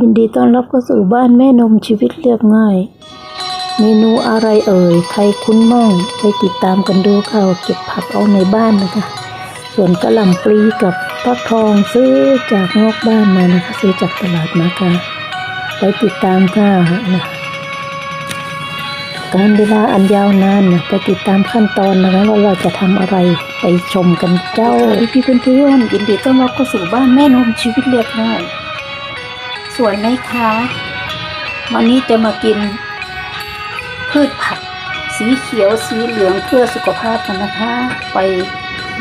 ยินดีต้อนรับเข้าสู่บ้านแม่นมชีวิตเรียบง่าย เมนูอะไรเอ่ยใครคุ้นมั่งไปติดตามกันดูค่ะว่าเก็บผักเอาในบ้านนะคะ ส่วนกระหล่ำปลีกับฟักทองซื้อจากนอกบ้านมานะคะซื้อจากตลาดมาค่ะไปติดตามค่ะนะการเวลาอันยาวนานนะไปติดตามขั้นตอนนะคะว่าเราจะทำอะไรไปชมกันเจ้าพี่เพื่อนๆยินดีต้อนรับเข้าสู่บ้านแม่นมชีวิตเรียบง่าย สวยไหมคะ วันนี้จะมากิน พืชผัก สีเขียวสีเหลืองเพื่อสุขภาพกันนะคะ ไป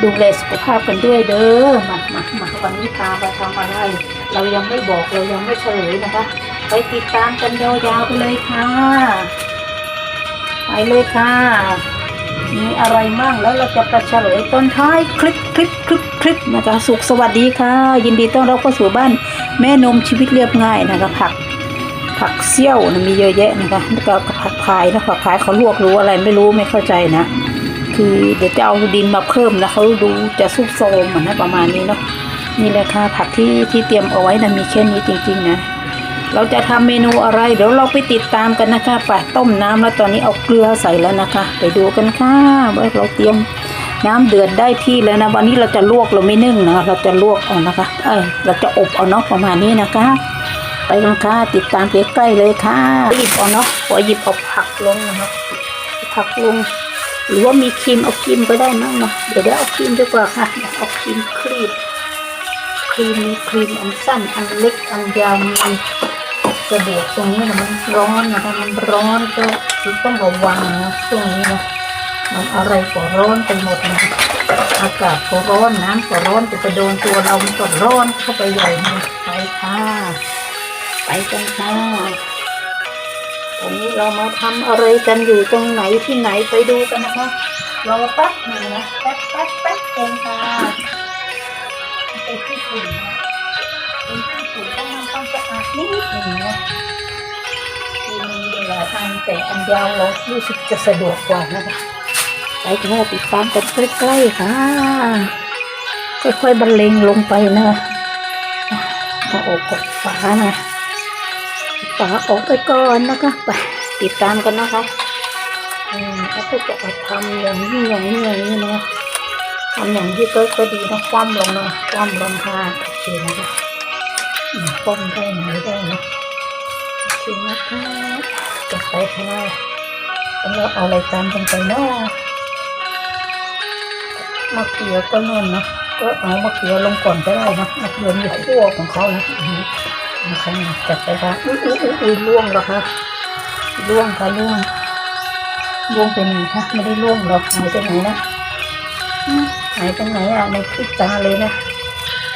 ดูแลสุขภาพกันด้วยเด้อมามามาวันนี้พาไปทำอะไร เรายังไม่บอกเรายังไม่เฉลยนะคะ ไปติดตามกันยาวๆไปเลยค่ะ ไปเลยค่ะ มีอะไรมั่งแล้วเราจะไปเฉลยต้นท้ายคลิปคลิปคลิปคลิปนะคะสุขสวัสดีค่ะ ยินดีต้อนรับเข้าสู่บ้าน แม่นมชีวิตเรียบง่ายนะคะผัก ผักเซี่ยวนะมีเยอะแยะนะคะแล้วก็ผักพายนะผักพายเขาลวกรู้อะไรไม่รู้ไม่เข้าใจนะ คือเดี๋ยวจะเอาดินมาเพิ่มแล้วเขาดูจะซุบโซมเหมือนนะประมาณนี้เนาะนี่แหละค่ะผักที่ที่เตรียมเอาไว้นะมีแค่นี้จริง ๆ นะ เราจะทำเมนูอะไร เดี๋ยวเราไปติดตามกันนะคะไปต้มน้ำแล้วตอนนี้เอาเกลือใส่แล้วนะคะ ไปดูกันค่ะว่าเราเตรียมน้ำเดือดได้ที่แล้วนะวันนี้เราจะลวกเราไม่นึ่งนะเราจะลวกเอานะคะเอ้เราจะอบเอาเนาะประมาณนี้นะคะ ไปกันค่ะติดตามใกล้ๆเลยค่ะหยิบเอาเนาะพอหยิบเอาผักลงนะครับผักลง หรือว่ามีครีมเอาครีมก็ได้มั้งเนาะเดี๋ยวเดี๋ยวเอาครีมดีกว่าค่ะเดี๋ยวเอาครีมครีมครีมมีครีมอันสั้นอันเล็กอันยาวมี สะดวกตรงนี้นะมันร้อนนะคะมันร้อนก็คือต้องระวังนะช่วงนี้นะมันอะไรก็ร้อนไปหมดนะอากาศก็ร้อนน้ำก็ร้อนจะไปโดนตัวเรามันก็ร้อนเข้าไปใหญ่เลยไปค่ะไปกันค่ะวันนี้เรามาทำอะไรกันอยู่ตรงไหนที่ไหนไปดูกันนะคะรอแป๊บหนึ่งนะแป๊บแป๊บแป๊บเองค่ะไปที่ฝุ่นนะ นิดหนึ่งนะทีนี้เวลาทำแต่อันยาวเรารู้สึกจะสะดวกกว่านะคะไปค่ะติดตามกันใกล้ๆค่ะค่อยๆบรรเลงลงไปนะคะเอาออกกดฝานะฝาออกไปก่อนนะคะไปติดตามกันนะคะอืมแล้วก็จะทำอย่างนี้อย่างนี้อย่างนี้นะทำอย่างที่ก็ก็ดีนะคว่ำลงนะคว่ำลงค่ะโอเคนะคะ อืมคว่ำได้ไหนได้นะโอเคนะคะจะไปค่ะแล้วเราเอาอะไรตามกันไปเนาะมะเขือก็นั่นนะก็เอามะเขือลงก่อนก็ได้นะมะเขือมีขั้วของเขานะนะคะจัดไปค่ะอุ้ยอุ้ยอุ้ยอุ้ยล่วงแล้วค่ะล่วงค่ะล่วงล่วงไปไหนคะไม่ได้ล่วงหรอกหายไปไหนนะหายไปไหนอะในพริบตาเลยนะ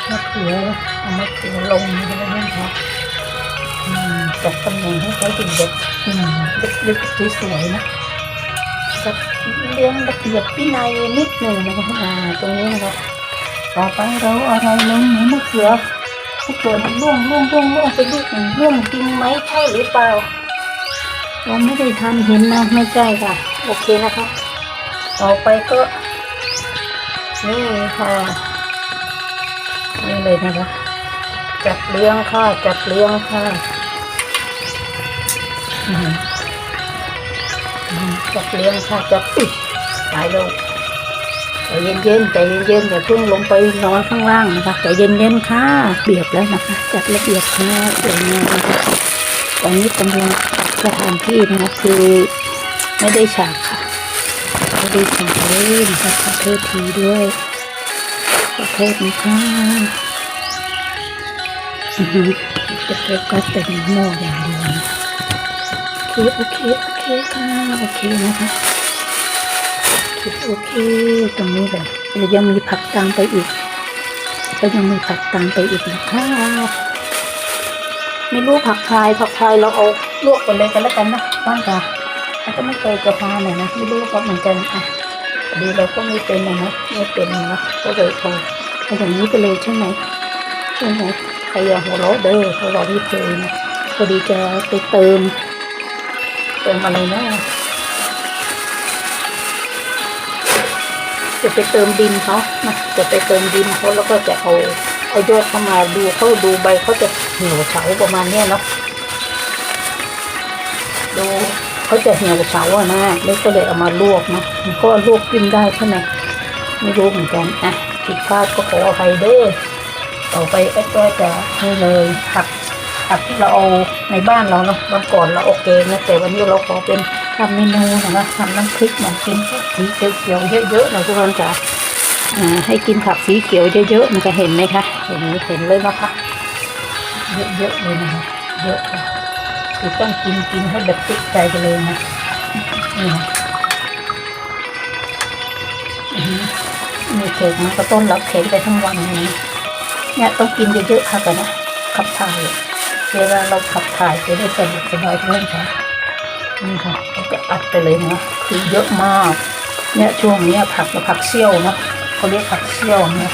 มะเขือนะ เอามะเขือลงนะแล้วนี่ค่ะอืมจัดตำแหน่งให้เขาถึงแบบอืมเล็กๆสวยๆนะจัดเลี้ยงละเอียดที่ในยนิดหนึ่งนะคะอ่าตรงนี้นะคะต่อไปเราอะไรลงหนูมะเขือมะเขือมันร่วงร่วงร่วงร่วงไปลูหนึ่งร่วงจริงไหมใช่หรือเปล่าเราไม่ได้ทันเห็นนะไม่ใช่ค่ะ โอเคนะคะต่อไปก็นี่ค่ะนี่เลยนะคะ จัดเลี้ยงค่ะ จัดเลี้ยงค่ะจัดเลี้ยงค่ะจัดอุ๊ยตายแล้วใจเย็นๆใจเย็นๆอย่าเพิ่งลงไปนอนข้างล่างนะคะใจเย็นๆค่ะเบียบแล้วนะคะ จัดระเบียบค่ะสวยงามนะคะตอนนี้กำลังจัดสถานที่นะคะคือไม่ได้ฉากค่ะไม่ได้ฉากเลยนะคะขอโทษทีด้วยขอโทษนะคะ อือฮึจะโฟกัสแต่ในหม้ออย่างเดียวนะโอเคโอเคโอเคค่ะโอเคนะคะโอเคตรงนี้แบบเดี๋ยวยังมีผักตามไปอีกก็ยังมีผักตามไปอีกนะคะไม่รู้ผักพายผักพายเราเอาลวกกันเลยกันแล้วกันนะบ้างค่ะแล้วก็ไม่เคยจะทานเลยนะไม่รู้ก็เหมือนกันอะดีเราก็ไม่เป็นนะไม่เป็นนะก็เลยเอเอาอย่างนี้ไปเลยใช่ไหมใช่ไหม ใครอยาหัวเราะเด้อพราะเราไม่เคยนพอดีจะไปเติม เติมอะไรนะจะไปเติมดินเขานะจะไปเติมดินเขาแล้วก็จะเอาเอายอดเข้ามาดูเขาดูใบเขาจะเหี่ยวเฉาประมาณเนี้ยเนาะดูเขาจะเหี่ยวเฉาอะนะแล้วก็เลยเอามาลวกเนาะมันก็ลวกกินได้ใช่ไหมไม่รู้เหมือนกันอะผิดพลาดก็ขออภัยเด้อ ต่อไปแอดก็จะนี่เลยผักผักที่เราเอาในบ้านเราเนาะวันก่อนเราโอเคนะแต่วันนี้เราขอเป็นทำเมนูนะทำน้ำพริกมากินสีเขียวๆเยอะๆนะทุกคนจ๋าอ่าให้กินผักสีเขียวเยอะๆมันจะเห็นไหมคะเห็นเห็นเลยนะคะเยอะๆเลยนะคะเยอะคือต้องกินกินให้แบบติดใจไปเลยนะนี่มีเค้กมันก็ต้นรับเค้กไปทั้งวันเลย เนี่ยต้องกินเยอะๆค่ะกันนะขับถ่ายเวลาเราขับถ่ายจะได้สะดวกสบายเพื่อนค่ะนี่ค่ะเราก็อัดไปเลยนะคือเยอะมาก เนี่ยช่วงนี้ผักกับผักเชี่ยวเนาะเขาเรียกผักเชี่ยวเนี่ย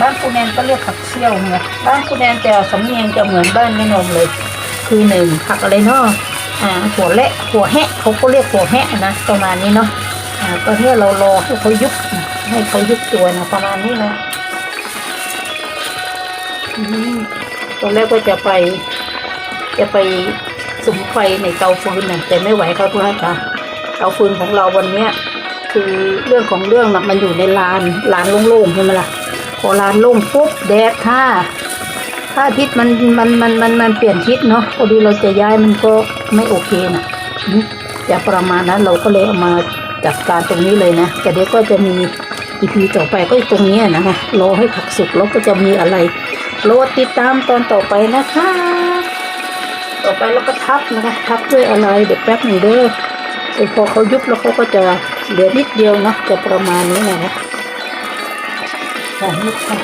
บ้านคุณแนนก็เรียกผักเชี่ยวเนี่ยบ้านคุณแนนแต่สำเนียงจะเหมือนบ้านแม่นมเลย คือหนึ่งผักอะไรเนาะอ่าหัวเละหัวแหะเขาก็เรียกหัวแหะนะประมาณนี้เนาะอ่าก็เพื่อเรารอให้เขายุบนะให้เขายุบตัวนะประมาณนี้นะ ตอนแรกก็จะไป จะไปสุมไฟในเตาฟืนน่ะแต่ไม่ไหวครับทุกท่านค่ะเตาฟืนของเราวันเนี้ยคือเรื่องของเรื่องนะมันอยู่ในลานลานโล่งๆใช่ไหมล่ะพอลานโล่งปุ๊บแดดค่ะถ้าทิตย์มันมันมันมันมันเปลี่ยนทิศเนาะพอดีเราจะย้ายมันก็ไม่โอเคนะอืมจะประมาณนั้นเราก็เลยเอามาจัดการตรงนี้เลยนะแต่เดี๋ยวก็จะมีอีพีต่อไปก็ตรงนี้นะคะรอให้ผักสุกแล้วก็จะมีอะไร รอติดตามตอนต่อไปนะคะ ต่อไปเราก็ทับนะคะ ทับด้วยอะไรเดี๋ยวแป๊บหนึ่งเด้อเอพอเขายุบแล้วเขาก็จะเหลือนิดเดียวนะจะประมาณนี้นะสองยุบค่ะ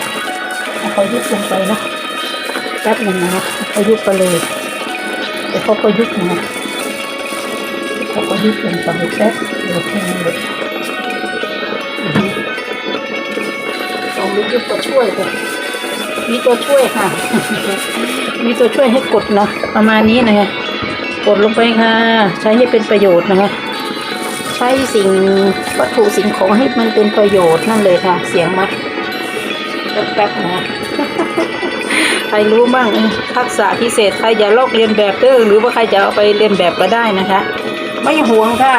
เอาเขายุบลงไปนะแป๊บหนึ่งนะเขายุบไปเลยเดี๋ยวเขาก็ยุบนะเขาก็ยุบลงไปแป๊บเดียวแค่นั้นเลยอือฮึลองยุบก็ช่วยกัน มีตัวช่วยค่ะ มีตัวช่วยให้กดนะประมาณนี้นะคะกดลงไปค่ะ ใช้ให้เป็นประโยชน์นะคะใช้สิ่งวัตถุสิ่งของให้มันเป็นประโยชน์นั่นเลยค่ะ เสียงมาแป๊บๆนะใครรู้บ้างทักษะพิเศษใครอย่าลอกเรียนแบบเด้อหรือว่าใครจะเอาไปเรียนแบบก็ได้นะคะ ไม่ห่วงค่ะ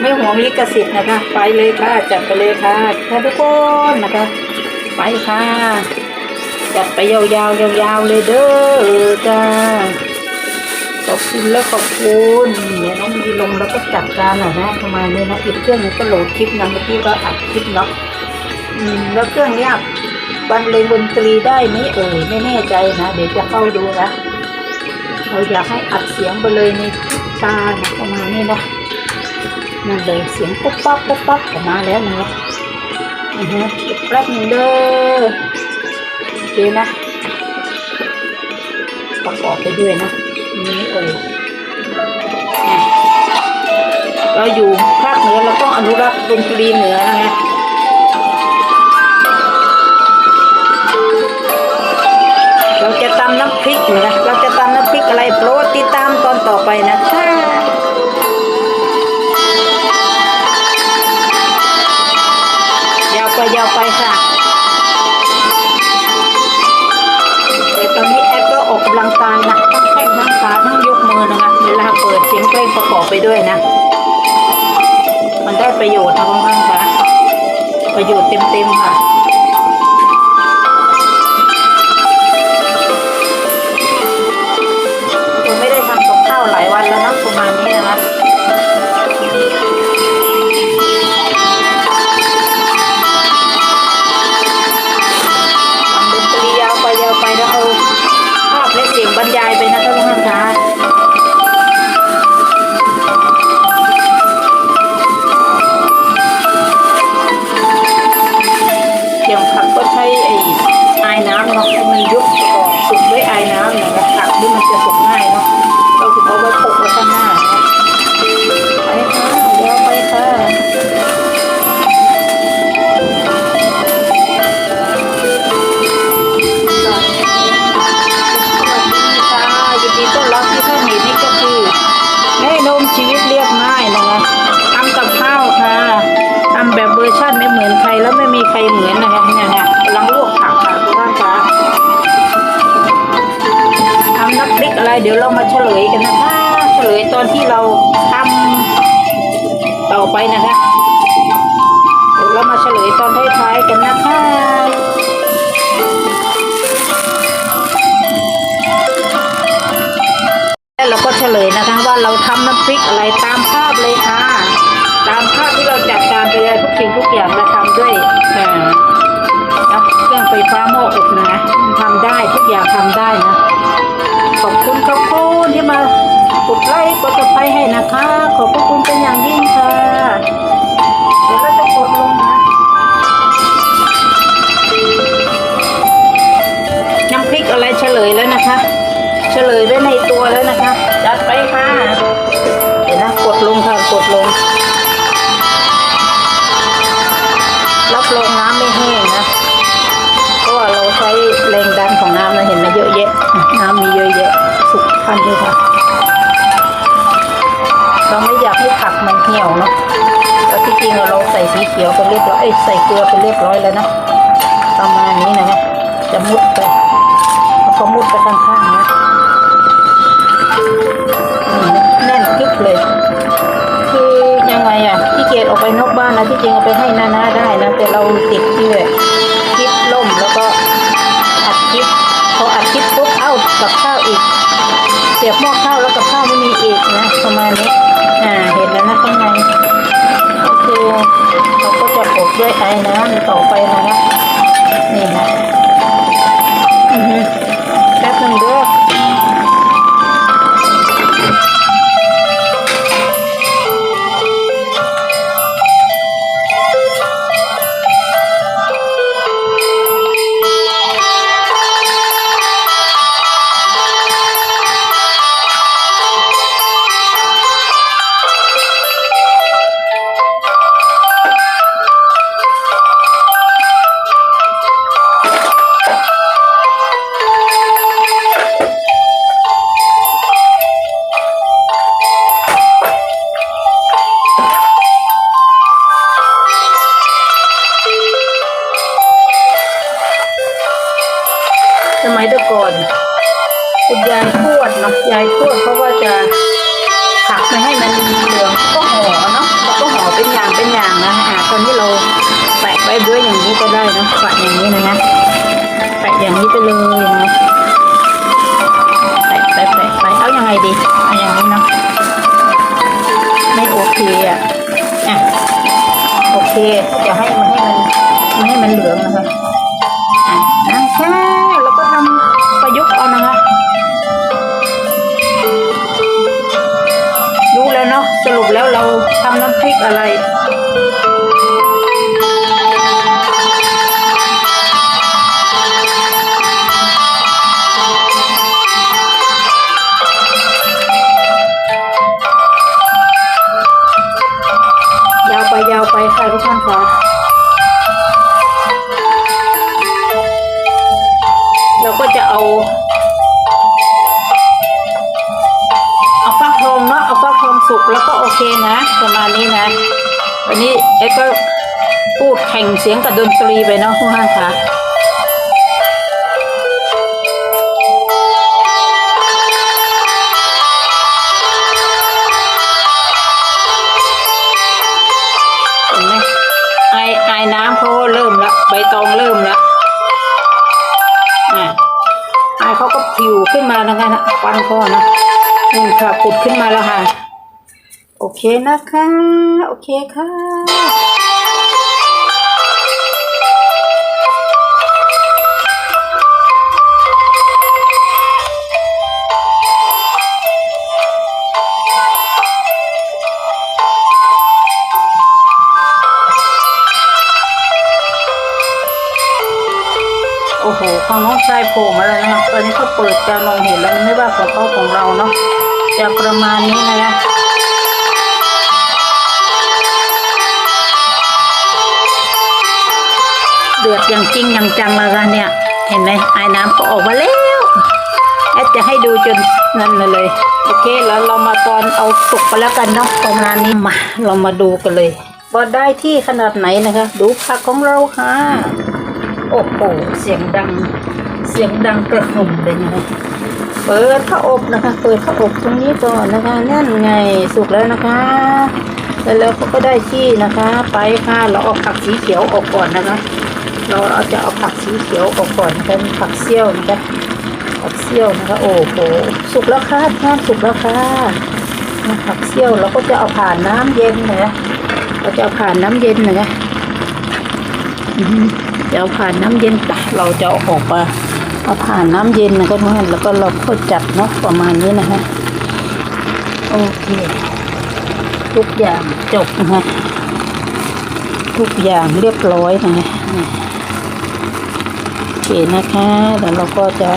ไม่ห่วงลิขสิทธิ์นะคะ ไปเลยค่ะจัดไปเลยค่ะค่ะทุกคนนะคะ ไปค่ะ จัดไปยาวๆยาวๆเลยเด้อจ้าขอบคุณและขอบคุณเดี๋ยน้องมีลงแล้วก็จัดการหน่อยนะประมาณนี้นะอีกเครื่องนึงก็โหลดคลิปนะเมื่อกี้ก็อัดคลิปเนาะอืมแล้วเครื่องเนี้ยบรรเลงดนตรีได้ไหมเอ่ยไม่แน่ใจนะเดี๋ยวจะเข้าดูนะเราอยากให้อัดเสียงไปเลยในตานะประมาณนี้นะนั่นเลยเสียงปุ๊บปั๊บปุ๊บปั๊บออกมาแล้วนะอือฮะอีกแป๊บนึงเด้อ เคนะ ประกอบไปด้วยนะนี่เอ่ยอะเราอยู่ภาคเหนือเราต้องอนุรักษ์ดนตรีเหนือนะฮะ ด้วยนะ มันได้ประโยชน์นะพ่อๆค่ะประโยชน์เต็มๆค่ะำต่อไปนะคะเดี๋ยวเรามาเฉลยตอนท้ายๆกันนะคะแล้วเราก็เฉลยนะคะว่าเราทำน้ำพริกอะไรตามภาพเลยค่ะ ตามภาพที่เราจัดการไปเลยทุกสิ่งทุกอย่างเราทำด้วยเอ่อน้ำเครื่องไฟฟ้าหม้ออบนะทำได้ทุกอย่างทำได้นะขอบคุณขอบคุณที่มากดไลค์กดติดตามให้นะคะ ขอบพระคุณเป็นอย่างยิ่งค่ะ สุกเลยค่ะ เราไม่อยากให้ผักมันเหี่ยวเนาะแล้วที่จริงเราใส่สีเขียวไปเรียบร้อยใส่เกลือไปเรียบร้อยแล้วนะประมาณนี้นะจะมุดไปเอาเขามุดไปข้างๆนะนี่นะแน่นกึกเลย คือยังไงอะที่เกียจออกไปนอกบ้านนะที่จริงเอาไปให้นานาได้นะแต่เราติดที่แบบคลิปล่มแล้วก็อัดคลิปพออัดคลิปปุ๊บเอ้ากับข้าวอีก เสียบหม้อข้าวแล้วกับข้าวไม่มีอีกนะประมาณนี้อ่าเห็นแล้วนะข้างในโอเคเราก็จะอบด้วยไอ้น้ำต่อไปนะนี่นะอือฮึแป๊บหนึงเด้อส แปะอย่างนี้นะนะแปะอย่างนี้ไปเลยนะแปะแปะแปะไปเอายังไงดีเอาอย่างนี้เนาะไม่โอเคอะอะโอเคจะให้มันให้มันไม่ให้มันเหลืองนะค่ะ สุกแล้วก็โอเคนะ ประมาณนี้นะ วันนี้เอ็กก็พูดแข่งเสียงกับดนตรีไปเนาะทุกท่นค่ะเห็นไหมไอ้น้ำเขาเริ่มละใบตองเริ่มละอะไอเขาก็ผิวขึ้นมาแล้วกันะควันเขาอนะนี่ค่ะปุดขึ้นมาแล้วค่ะ โอเคนะคะ โอเคค่ะโอ้โหของน้องชายโผล่มาแล้วนะคะตอนนี้เขาเปิดการมองเห็นแล้วไม่ว่าของเขาของเราเนาะจะประมาณนี้นะ เดือดอย่างจริงอย่างจังแลยค่ะเนี่ย เห็นไหมไอ้น้ำก็ออกมาแล้วแอดจะให้ดูจนนั่นเลย โอเคแล้วเรามาตอนเอาสุกไปแล้วกันเนาะประมาณนี้มา เรามาดูกันเลยว่าได้ที่ขนาดไหนนะคะ ดูผักของเราค่ะ โอ้โหเสียงดัง เสียงดังกระหึ่มเลยนะคะ เปิดข้าวอบนะคะ เปิดข้าวอบตรงนี้ก่อนนะคะนั่นไงสุกแล้วนะคะ แล้วแล้วก็ได้ที่นะคะ ไปค่ะเราเอาผักสีเขียวออกก่อนนะคะ เราเอาจะเอาผักสีเขียวออกก่อนนะคะมีผักเสี้ยวนะคะผักเสี้ยวนะคะ โอ้โหสุกแล้วค่ะน้ำสุกแล้วค่ะผักเสี้ยวเราก็จะเอาผ่านน้ำเย็นนะเราจะเอาผ่านน้ำเย็นนะคะเดี๋ยวผ่านน้ำเย็นเราจะเอาออกมา เอาผ่านน้ำเย็นนะก็ทุกท่านแล้วก็เราก็จัดเนาะประมาณนี้นะฮะโอเค ทุกอย่างจบนะฮะทุกอย่างเรียบร้อยนะฮะโอเคนะคะแล้วเราก็จะ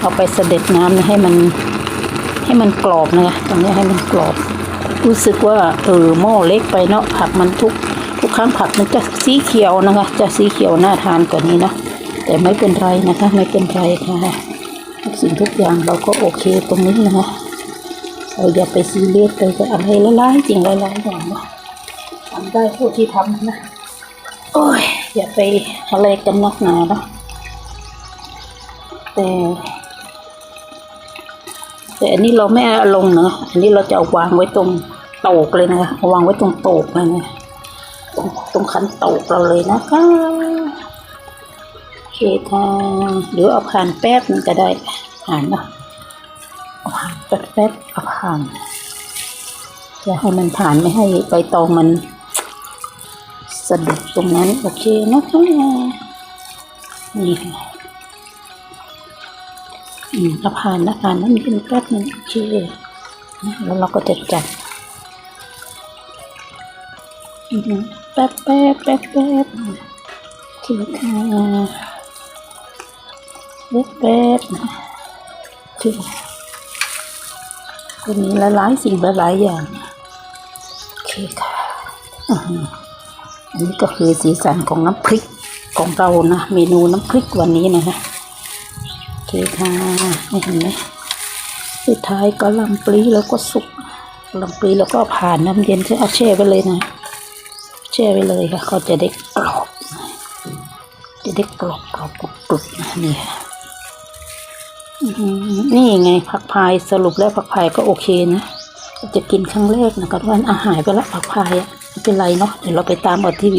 เอาไปเสด็จน้ำนะให้มันให้มันกรอบนะคะตรงนี้ให้มันกรอบ รู้สึกว่าเออหม้อเล็กไปเนาะผักมันทุกทุกครั้งผักมันจะสีเขียวนะคะ จะสีเขียวน่าทานกว่านี้เนาะ แต่ไม่เป็นไรนะคะไม่เป็นไรค่ะทุกสิ่งทุกอย่างเราก็โอเคตรงนี้นะคะเราอย่าไปซีเรียสไปกับอะไรหลายๆสิ่งหลายๆอย่างนะทำได้เท่าที่ทำนะโอ้ยอย่าไปอะไรกันนักหนาเนาะแต่แต่อันนี้เราไม่เอาลงเนาะอันนี้เราจะเอาวางไว้ตรงโตกเลยนะคะวางไว้ตรงโตกเลยนะตรงตรงขันโตกเราเลยนะคะ เคค่ะหรือเอาผ่านแป๊บนึงก็ได้ผ่านเนาะเอาผ่านแป๊บเอาผ่านอย่าให้มันผ่านไม่ให้ใบตองมันสะดุดตรงนั้นโอเคนะคะนี่ค่ะอืมเอาผ่านนะผ่านนั่นเป็นแป๊บนึงโอเคแล้วเราก็จะจัดอืมแป๊บแป๊บแป๊บแป๊บทีค่ะ แป๊บแป๊บทีก็มีหลายๆสิ่งหลายๆอย่าง โอเคค่ะอือหืออันนี้ก็คือสีสันของน้ำพริกของเรานะ เมนูน้ำพริกวันนี้นะฮะโอเคค่ะนี่เห็นไหมสุดท้ายก็ลำปลีแล้วก็สุกลำปลีแล้วก็ผ่านน้ำเย็นใช่เอาแช่ไปเลยนะแช่ไว้เลยค่ะเขาจะได้กรอบจะได้กรอบกรอบกรุบกรุบนะ นี่ไงผักพายสรุปแล้วผักพายก็โอเคนะ จะกินครั้งแรกนะครับว่าอาหายไปล้วผักพายอะไม่เป็นไรเนาะเดี๋ยวเราไปตามเอาที่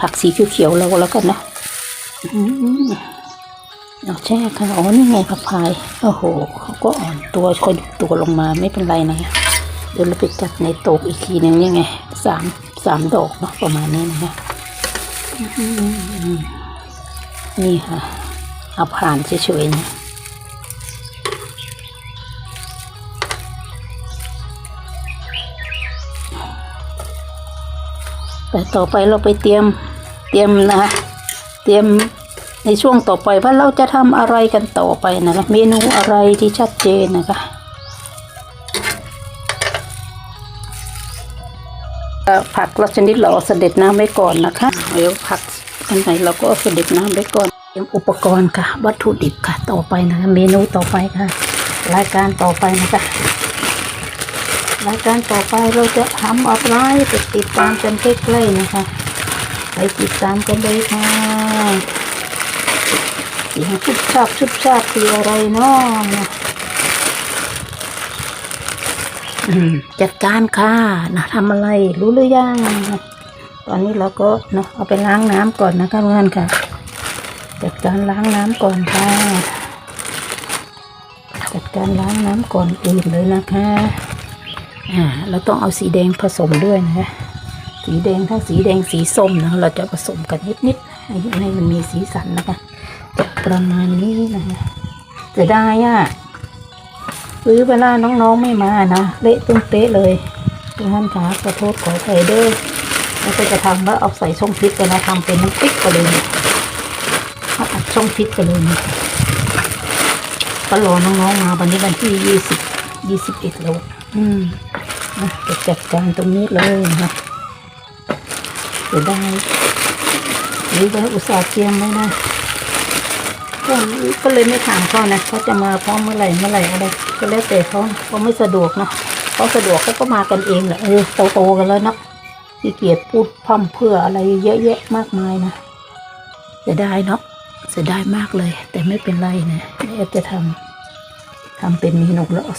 ผักสีเขียวๆเราแล้วกันเนาะเอาแช่ค่ะอ๋อนี่ไงผักพายโอ้โหเขาก็อ่อนตัวค่อยตัวลงมาไม่เป็นไรนะเดี๋ยวเราไปจัดในโตกอีกทีหนึ่งยังไงสามสามดอกเนาะประมาณนี้นะคะนี่ค่ะเอาผ่านเฉยๆนะ แต่ต่อไปเราไปเตรียมเตรียมนะคะเตรียมในช่วงต่อไปว่าเราจะทำอะไรกันต่อไปนะคะเมนูอะไรที่ชัดเจนนะคะผักละชนิดเราเอเสด็จน้ำไว้ก่อนนะคะเดี๋ยวผักอันไหนเราก็เอาเสด็จน้ำไว้ก่อนเตรียมอุปกรณ์ค่ะ วัตถุดิบค่ะ ต่อไปนะคะเมนูต่อไปค่ะ รายการต่อไปนะคะ รายการต่อไปเราจะทำอะไรไปติดตามกันใกล้ๆนะคะ ไปติดตามกันเลยค่ะเสียงชุบชาบชุบชาบคืออะไรเนาะอืมจัดการค่ะนะทำอะไรรู้หรือยังตอนนี้เราก็เนาะเอาไปล้างน้ำก่อนนะคะเพื่อนค่ะ จัดการล้างน้ำก่อนค่ะ จัดการล้างน้ำก่อนอื่นเลยนะคะ อ่าเราต้องเอาสีแดงผสมด้วยนะคะสีแดงทั้งสีแดงสีส้มนะเราจะผสมกันนิดๆให้ให้มันมีสีสันนะคะจะประมาณนี้นะคะจะได้อะหรือเวลาน้องๆไม่มานะเละตุ้มเป๊ะเลยทุกท่านคะขอโทษขออภัยด้วยแล้วก็จะทำว่าเอาใส่ช่องพริกไปนะทำเป็นน้ำพริกไปเลยเอาอัดช่องพริกไปเลยเนี่ยก็รอน้องๆมาวันนี้วันที่ยี่สิบยี่สิบเอ็ดแล้ว อืมจะจัดการตรงนี้เลยนะจะได้หรือว่าอุตส่าห์เตรียมไว้นะก็ก็เลยไม่ถามเขานะเขาจะมาพร้อมเมื่อไหร่เมื่อไหร่อะไรก็แล้วแต่เขาเขาไม่สะดวกเนาะเขาสะดวกเขาก็มากันเองแหละเออโตๆกันแล้วนะขี้เกียจพูดพร่ำเพื่ออะไรเยอะแยะมากมายนะเสียดายเนาะเสียดายมากเลย แต่ไม่เป็นไรนะแม่จะททำเป็นเมนูแล้วเอา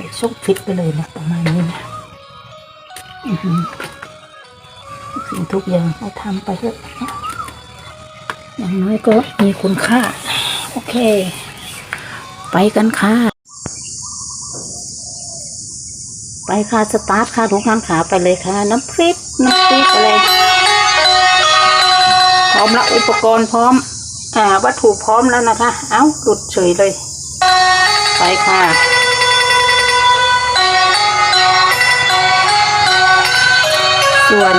ส่เอาใส่ช่องฟิตไปเลยนะประมาณนี้นะสิ่งทุกอย่างเราทำไปเถอะอย่างน้อยก็มีคุณค่า โอเค ไปกันค่ะ ไปค่ะสตาร์ทค่ะทุกท่านขาไปเลยค่ะ น้ำพริกน้ำพริกอะไรพร้อมละอุปกรณ์พร้อม อ่าวัตถุพร้อมแล้วนะคะ เอ้าหลุดเฉยเลย ไปค่ะ ส่วน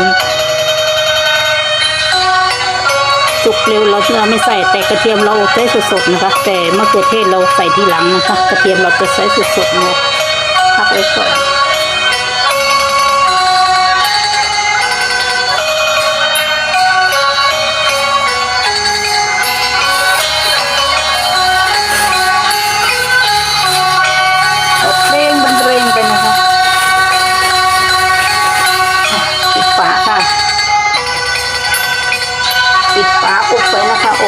สุกเร็วเราเราไม่ใส่แต่กระเทียมเราใส่สดๆนะคะ แต่มะเขือเทศเราใส่ทีหลังนะคะ กระเทียมเราจะใส่สดๆนะคะพักไว้ก่อน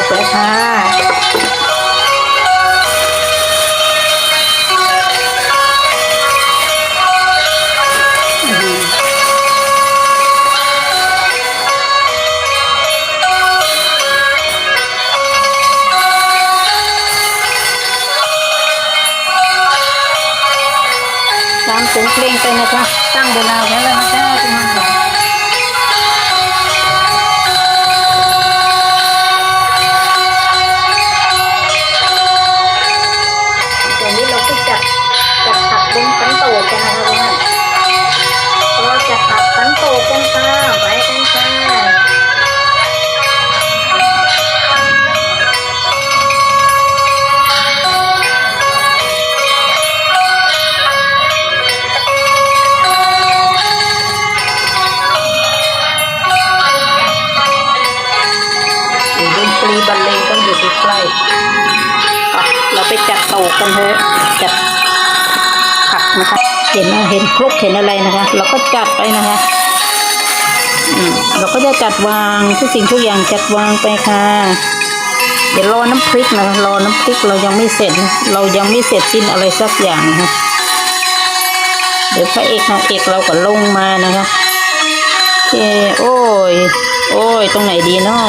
ไปนะคะอบไปค่ะอื้อหือตามเสียงเพลงไปนะคะตั้งเวลาไว้แล้วนะ เห็นเห็นครกเห็นอะไรนะคะเราก็จัดไปนะคะเราก็จะจัดวางทุกสิ่งทุกอย่างจัดวางไปค่ะ เดี๋ยวรอน้ำพริกนะรอน้ำพริกเรายังไม่เสร็จ เรายังไม่เสร็จสิ้นอะไรสักอย่างนะคะเดี๋ยวพระเอกนางเอกเราก็ลงมานะคะโอเคโอ้ย โอ้ย ตรงไหนดีเนาะ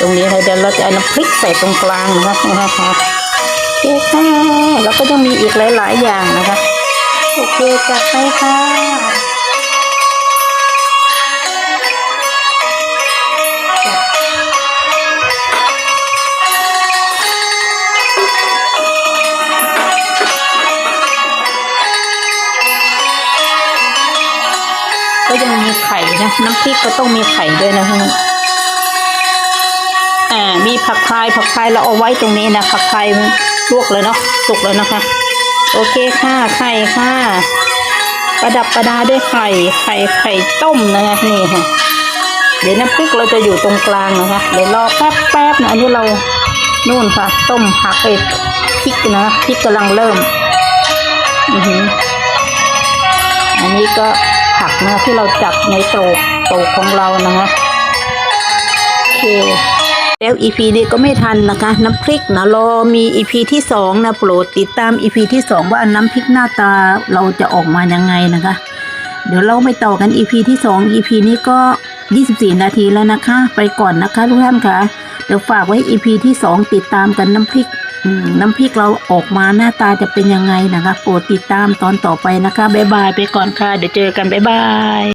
ตรงนี้เราจะเราจะเอาน้ำพริกใส่ตรงกลางนะคะนะคะโอเคค่ะแล้วก็ยังมีอีกหลาย ๆ อย่างนะคะ โอเคจัดไปค่ะก็ยังมีไข่นะ น้ำพริกก็ต้องมีไข่ด้วยนะคะอ่ามีผักพายผักพายเราเอาไว้ตรงนี้นะผักพายลวกเลยเนาะสุกแล้วนะคะ โอเคค่ะไข่ค่ะ ประดับประดาด้วยไข่ไข่ไข่ต้มนะคะนี่ค่ะ เดี๋ยวน้ำพริกเราจะอยู่ตรงกลางนะคะ เดี๋ยวรอแป๊บแป๊บนะอันนี้เรานู่นค่ะ ต้มผักไปพริกนะพริกกำลังเริ่มอือหืออันนี้ก็ผักนะที่เราจับในโตกโตกของเรานะคะโอเค แล้วอีพีนี้ก็ไม่ทันนะคะ น้ำพริกนะรอมีอีพีที่สองนะโปรดติดตามอีพีที่สองว่าน้ำพริกหน้าตาเราจะออกมายังไงนะคะ เดี๋ยวเราไปต่อกันอีพีที่สองอีพีนี้ก็ 24 นาทีแล้วนะคะ ไปก่อนนะคะทุกท่านค่ะเดี๋ยวฝากไว้อีพีที่สองติดตามกันน้ำพริกน้ำพริกเราออกมาหน้าตาจะเป็นยังไงนะคะ โปรดติดตามตอนต่อไปนะคะ บ๊ายบายไปก่อนค่ะ เดี๋ยวเจอกัน บ๊ายบาย